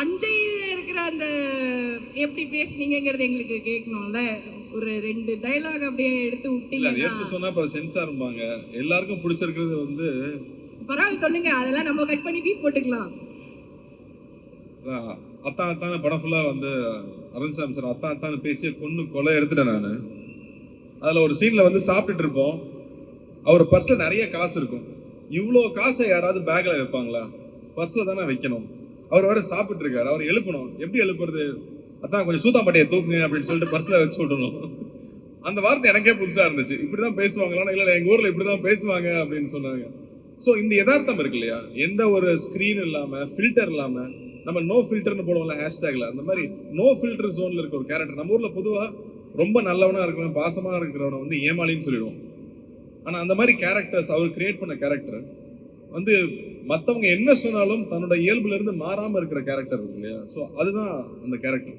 தஞ்சையில இருக்கிற அந்த எப்படி பேசுனீங்கங்கிறது எங்களுக்கு கேட்கணும்ல. ஒரு ரெண்டு டைலாக் அப்படியே எடுத்து விட்டீங்கன்னா. எடுத்து சொன்னா அப்புறம் சென்சார் இருப்பாங்க. எல்லாருக்கும் பிடிச்சிருக்கிறது வந்து பரவாயில்ல சொல்லுங்க. அதெல்லாம் நம்ம கட் பண்ணி பீப் போட்டுக்கலாம். அத்தான் அத்தான் படம் ஃபுல்லா வந்து அருண் சாமி சார் அத்தான் அத்தான் பேசி கொன்னு கொலை எடுத்துட்டேன் நான். அதுல ஒரு சீன்ல வந்து சாப்பிட்டுட்டு இருப்போம். அவர் பர்ஸ்ல நிறைய காசு இருக்கும். இவ்வளோ காசை யாராவது பேக்ல வைப்பாங்களா? பர்ஸ்ல தானே வைக்கணும். அவர் வர சாப்பிட்டு இருக்காரு அவர் எழுப்பணும். எப்படி எழுப்புறது? அதான் கொஞ்சம் சூத்தாம்பட்டியை தூக்குங்க அப்படின்னு சொல்லிட்டு பர்ஸ்ல வச்சு விடணும். அந்த வார்த்தை எனக்கே புதுசாக இருந்துச்சு. இப்படி இப்படிதான் பேசுவாங்களா? எங்கள் ஊரில் இப்படி தான் பேசுவாங்க அப்படின்னு சொன்னாங்க. ஸோ இந்த யதார்த்தம் இருக்கு இல்லையா? எந்த ஒரு ஸ்க்ரீன் இல்லாமல் ஃபில்டர் இல்லாமல் நம்ம நோ ஃபில்டர்னு போடுவோம்ல ஹேஷ்டேக்ல அந்த மாதிரி நோ ஃபில்டர் ஜோனில் இருக்க ஒரு கேரக்டர் நம்ம ஊரில் பொதுவாக ரொம்ப நல்லவனாக இருக்கிறவன் பாசமாக இருக்கிறவனை வந்து ஏமாளின்னு சொல்லிடுவோம். ஆனால் அந்த மாதிரி கேரக்டர்ஸ் அவர் கிரியேட் பண்ண கேரக்டர் வந்து மத்தவங்க என்ன சொன்னாலும் தன்னோட இயல்புல இருந்து மாறாம இருக்கிற கேரக்டர் இருக்கு இல்லையா? ஸோ அதுதான் அந்த கேரக்டர்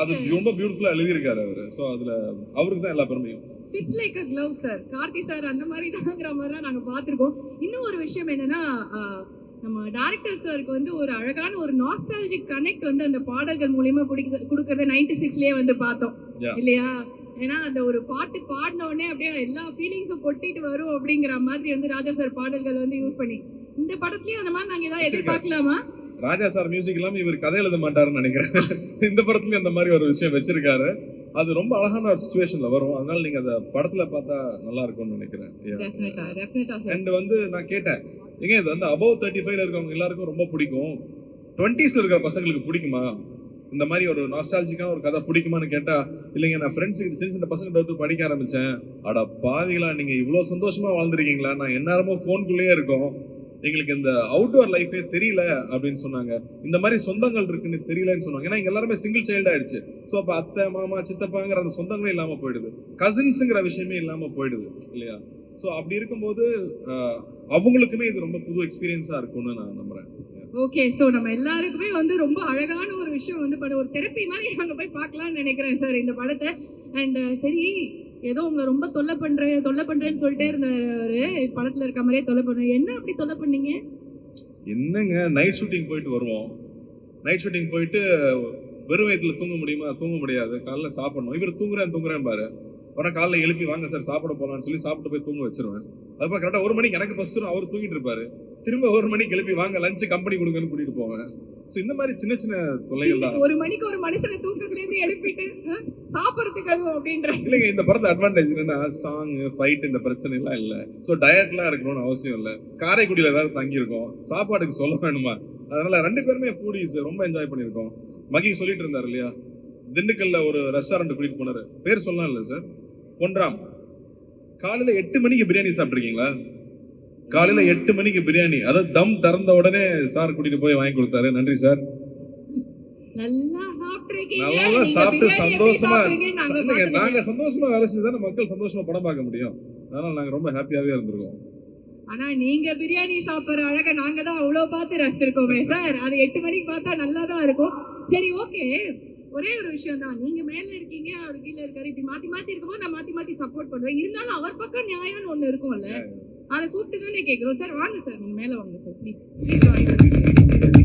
அது திங்க் ரொம்ப பியூட்டிஃபுல்லா எழுதியிருக்காரு அவரு. ஸோ அதுல அவருக்கு தான் எல்லா பெருமையும். Fits like a glove sir Karthi sir அந்த மாதிரி தாங்கிற மாதிரி தான் நாங்கள் பார்த்துருக்கோம். இன்னும் ஒரு விஷயம் என்னன்னா நம்ம டேரக்டர் சாருக்கு வந்து ஒரு அழகான ஒரு நாஸ்டாலஜிக் கனெக்ட் வந்து அந்த பாடல்கள் மூலியமா குடிக்க கொடுக்கறத நைன்டி சிக்ஸ்லயே வந்து பார்த்தோம். இல்லையா? ஏன்னா அந்த ஒரு பாட்டு பாடின உடனே அப்படியே எல்லா ஃபீலிங்ஸும் கொட்டிட்டு வரும் அப்படிங்கிற மாதிரி வந்து ராஜா சார் பாடல்கள் வந்து யூஸ் பண்ணி. இந்த படத்துலயும் அந்த மாதிரி நாங்க ஏதாவது எதிர்பார்க்கலாமா? ராஜா சார் மியூசிக் இல்லாம இவர் கதை எழுத மாட்டாருன்னு நினைக்கிறேன். இந்த படத்துலயும் அந்த மாதிரி ஒரு விஷயம் வச்சிருக்காரு. அது ரொம்ப அழகான ஒரு சுச்சுவேஷன்ல வரும். அதனால நீங்க அதை படத்துல பார்த்தா நல்லா இருக்கும்னு நினைக்கிறேன். அண்ட் வந்து நான் கேட்டேன். ஏங்க இது வந்து அபவ் தேர்ட்டி ஃபைவ்ல இருக்கவங்க எல்லாருக்கும் ரொம்ப பிடிக்கும். டுவெண்ட்டீஸ்ல இருக்கிற பசங்களுக்கு பிடிக்குமா? இந்த மாதிரி ஒரு நாஸ்டாலஜிக்காக ஒரு கதை பிடிக்குமான்னு கேட்டால் இல்லைங்க நான் ஃப்ரெண்ட்ஸ் கிட்ட சின்ன சின்ன பசங்க வந்து படிக்க ஆரம்பித்தேன் அட பாவிகளா நீங்கள் இவ்வளோ சந்தோஷமா வாழ்ந்துருக்கீங்களா? நான் எந்நேரமும் ஃபோனுக்குள்ளேயே இருக்கோம். எங்களுக்கு இந்த அவுட்டோர் லைஃபே தெரியல அப்படின்னு சொன்னாங்க. இந்த மாதிரி சொந்தங்கள் இருக்குன்னு தெரியலன்னு சொன்னாங்க. ஏன்னா எல்லாருமே சிங்கிள் சைல்டு ஆயிடுச்சு. ஸோ அப்போ அத்தை மாமா சித்தப்பாங்கிற அந்த சொந்தங்களே இல்லாமல் போயிடுது. கசின்ஸுங்கிற விஷயமே இல்லாமல் போயிடுது இல்லையா? ஸோ அப்படி இருக்கும்போது அவங்களுக்குமே இது ரொம்ப புது எக்ஸ்பீரியன்ஸா இருக்கும்னு நான் நம்புறேன். ஓகே ஸோ நம்ம எல்லாருக்குமே வந்து ரொம்ப அழகான ஒரு விஷயம் வந்து படம் ஒரு தெரப்பி மாதிரி நாங்க போய் பார்க்கலாம்னு நினைக்கிறேன் சார் இந்த படத்தை. அண்ட் சரி ஏதோ உங்களை ரொம்ப தொல்லை பண்றேன் தொல்லை பண்றேன்னு சொல்லிட்டே இருந்தாரு படத்துல இருக்க மாதிரியே தொல்லை பண்றேன் என்ன அப்படி தொல்லை பண்ணீங்க? என்னங்க நைட் ஷூட்டிங் போயிட்டு வருவோம். நைட் ஷூட்டிங் போயிட்டு வெறும் வயிற்றுல தூங்க முடியுமா? தூங்க முடியாது. காலைல சாப்பிடணும். இவர் தூங்குறேன் தூங்குறேன் பாரு. உடனே காலைல எழுப்பி வாங்க சார் சாப்பிட போகலான்னு சொல்லி சாப்பிட்டு போய் தூங்க வச்சிருவேன். அதுக்கப்புறம் கரெக்டாக ஒரு மணிக்கு எனக்கு பஸ் அவர் தூங்கிட்டு இருப்பாரு. திரும்ப ஒரு மணிக்கு எழுப்பி வாங்க லஞ்ச் கம்பெனி கொடுங்கன்னு கூட்டிட்டு போவேன். ஸோ இந்த மாதிரி சின்ன சின்ன தொல்லைகள் ஒரு மணிக்கு ஒரு மனுஷனை தூக்கத்துல இருந்து எழுப்பிட்டு சாப்பிடறதுக்கு அதுவும் அப்படின்ற. இல்லைங்க இந்த படத்துல அட்வான்டேஜ் என்னன்னா சாங் ஃபைட் இந்த பிரச்சனை எல்லாம் இல்லை ஸோ டயட்லாம் இருக்கணும்னு அவசியம் இல்லை. காரைக்குடியில வேற தங்கியிருக்கோம். சாப்பாடுக்கு சொல்ல வேணுமா? அதனால ரெண்டு பேருமே ஃபூடிஸ் ரொம்ப என்ஜாய் பண்ணியிருக்கோம். மகி சொல்லிட்டு இருந்தார் இல்லையா? திண்டுக்கல்ல ஒரு ரெஸ்டாரண்ட் கூட்டிட்டு போனாரு. பேர் சொல்லலாம் இல்லை சார் பொன்ராம் காலையில எட்டு மணிக்கு பிரியாணி சாப்பிட்ருக்கீங்களா காலையில எட்டு மணிக்கு பிரியாணி. அதாவது தம் திறந்த உடனே சார் கூட்டிட்டு போய் வாங்கி கொடுத்தாரு. நன்றி சார். நல்லா சாப்பிட்டு சந்தோஷமா நாங்க சந்தோஷமா வேலை செஞ்சு தானே மக்கள் சந்தோஷமா படம் பார்க்க முடியும். அதனால நாங்க ரொம்ப ஹாப்பியாவே இருந்திருக்கோம். ஆனா நீங்க பிரியாணி சாப்பிடுற அழக நாங்க தான் அவ்வளவு பார்த்து ரசிச்சிருக்கோமே சார். அது எட்டு மணிக்கு பார்த்தா நல்லா தான் இருக்கும். சரி ஓகே. ஒரே ஒரு விஷயம் தான் நீங்க மேல இருக்கீங்க அவர் கீழே இருக்காரு இப்படி மாத்தி மாத்தி இருக்கும்போது நான் மாத்தி மாத்தி சப்போர்ட் பண்ணுவேன். இருந்தாலும் அவர் பக்கம் நியாயம்னு ஒண்ணு இருக்கும்ல அதை கூப்பிட்டு தானே கேக்குறோம். சார் வாங்க சார் நீங்க மேல வாங்க சார் ப்ளீஸ் ப்ளீஸ் வாங்க.